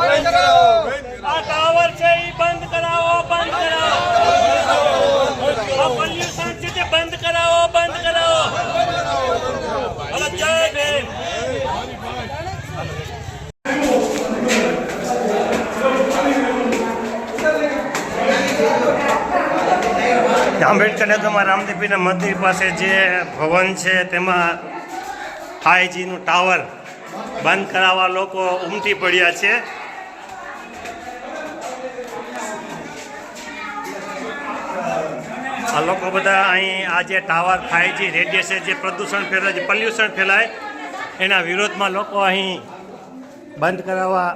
આ ટાવર છે એ બંધ કરાવો બંધ કરાવો. આ પોલ્યુશન છે તે બંધ કરાવો બંધ કરાવો. હલો જય ભીમ. આંબેડકર નગરમાં રામદેવીના મંદિર પાસે જે ભવન છે તેમાં ફાઈવજીનું ટાવર બંધ કરાવવા લોકો ઉમટી પડ્યા છે. આ લોકો બધા અહીં આ જે ટાવર ફાઈવજી રેડિયેશન જે પ્રદૂષણ ફેલાય જે પોલ્યુશન ફેલાય, એના વિરોધમાં લોકો અહીં બંધ કરાવવા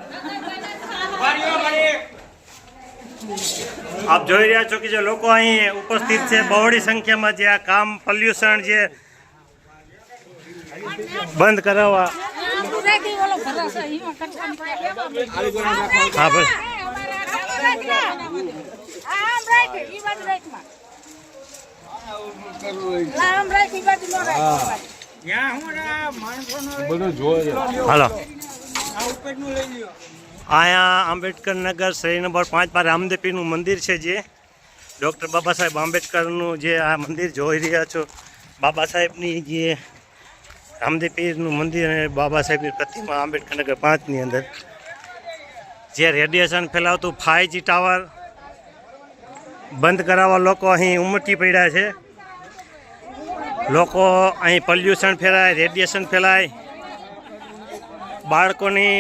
આપ જોઈ રહ્યા છો કે જે લોકો અહીં ઉપસ્થિત છે, બહોળી સંખ્યામાં જે આ કામ પોલ્યુશન જે બંધ કરાવવા. હા, બસ. હાલો. અહીંયા આંબેડકર નગર શહેર નંબર પાંચમાં રામદેપીનું મંદિર છે જે. ડૉક્ટર બાબા સાહેબ આંબેડકરનું જે આ મંદિર જોઈ રહ્યા છો. બાબા સાહેબની જે રામદેપીરનું મંદિર અને બાબા સાહેબની પ્રતિમા આંબેડકર નગર પાંચની અંદર. જે રેડિયેશન ફેલાવતું ફાઈવજી ટાવર બંધ કરાવવા લોકો અહીં ઉમટી પડ્યા છે. લોકો અહીં પોલ્યુશન ફેલાય રેડિયેશન ફેલાય. બાળકોની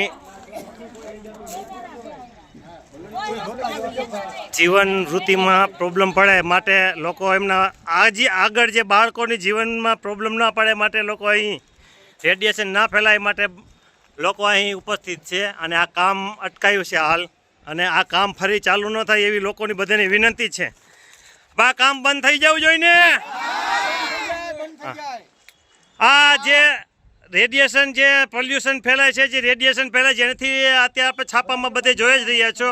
જીવન વૃત્તિમાં પ્રોબ્લેમ પડે માટે લોકો એમના આજે આગળ જે બાળકોની જીવનમાં પ્રોબ્લેમ ના પડે માટે લોકો અહીં રેડિયેશન ના ફેલાય માટે લોકો અહીં ઉપસ્થિત છે અને આ કામ અટકાયું છે હાલ. અને આ કામ ફરી ચાલુ ન થાય એવી લોકોની બધાની વિનંતી છે. આ કામ બંધ થઈ જવું જોઈએ ને? આ જે રેડિયેશન જે પોલ્યુશન ફેલાય છે, જે રેડિયેશન ફેલાય છે જેનાથી અત્યારે આપણે છાપામાં બધે જોઈ જ રહ્યા છો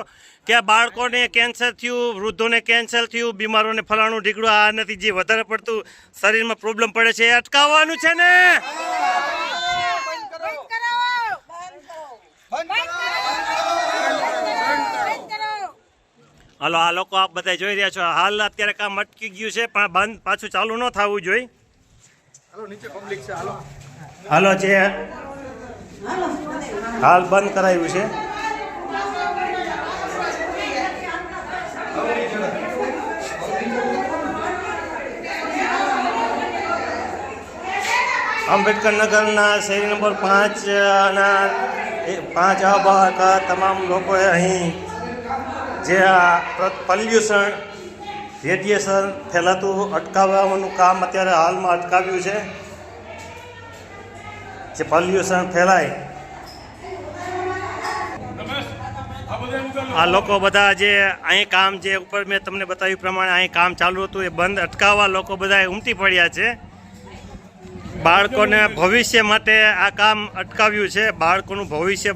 કે આ બાળકોને કેન્સર થયું, વૃદ્ધોને કેન્સર થયું, બીમારોને ફલાણું ઢીકડું, આ નથી જે વધારે પડતું શરીરમાં પ્રોબ્લેમ પડે છે, એ અટકાવવાનું છે ને? હાલો આ લોકો આપ બધા જોઈ રહ્યા છો. હાલ અત્યારે કામ અટકી ગયું છે પણ બંધ પાછું ચાલુ ન થવું જોઈએ હાલો જે હાલ બંધ કરાયું છે. આંબેડકર નગરના શેરી નંબર પાંચ ના એ પાંચ આબાકા તમામ લોકોએ અહીં જે આ પોલ્યુશન, રેડિયેશન ફેલાતું અટકાવવાનું કામ અત્યારે હાલમાં અટકાવ્યું છે. જે પોલ્યુશન ફેલાય. આ લોકો બધા જે અહીં કામ જે ઉપર મેં તમને બતાવ્યું પ્રમાણે અહીં કામ ચાલુ હતું, એ બંધ. અટકાવવા લોકો બધા ઉમટી પડ્યા છે. બાળકોને ભવિષ્ય માટે આ કામ અટકાવ્યું છે. બાળકોનું ભવિષ્ય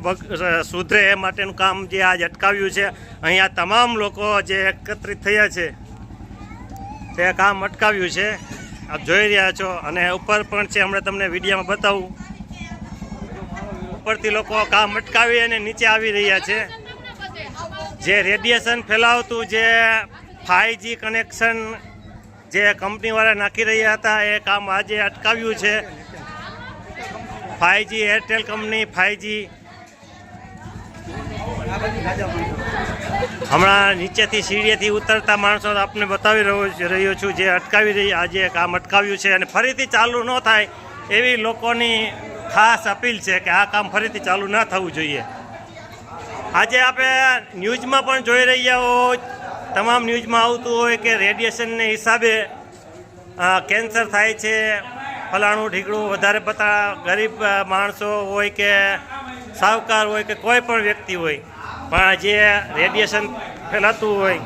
સુધરે એ માટેનું કામ જે આજ અટકાવ્યું છે. અહીંયા તમામ લોકો જે એકત્રિત થયા છે, તે કામ અટકાવ્યું છે. આપ જોઈ રહ્યા છો અને ઉપર પણ છે, હમણાં તમને વિડીયોમાં બતાવું. ઉપરથી લોકો કામ અટકાવી અને નીચે આવી રહ્યા છે. જે રેડિયેશન ફેલાવતું જે ફાઈવજી કનેક્શન જે કંપનીવાળા નાખી રહ્યા હતા એ કામ આજે અટકાવ્યું છે. Five G, Airtel company, five G. હમણાં નીચેથી, સીડીએથી ઉતરતા માણસો આપને બતાવી રહ્યો રહ્યો છું જે અટકાવી રહી, આજે કામ અટકાવ્યું છે અને ફરીથી ચાલુ ન થાય એવી લોકોની ખાસ અપીલ છે કે આ કામ ફરીથી ચાલુ ન થવું જોઈએ. આજે આપણે ન્યૂઝમાં પણ જોઈ રહ્યા હોય તમામ ન્યૂઝમાં આવતું હોય કે રેડિયેશનને હિસાબે કેન્સર થાય છે, ફલાણું, ઢીકડું, વધારે પડતા ગરીબ માણસો હોય કે સાવકાર હોય કે કોઈ પણ વ્યક્તિ હોય, પણ જે રેડિયેશન ફેલાતું હોય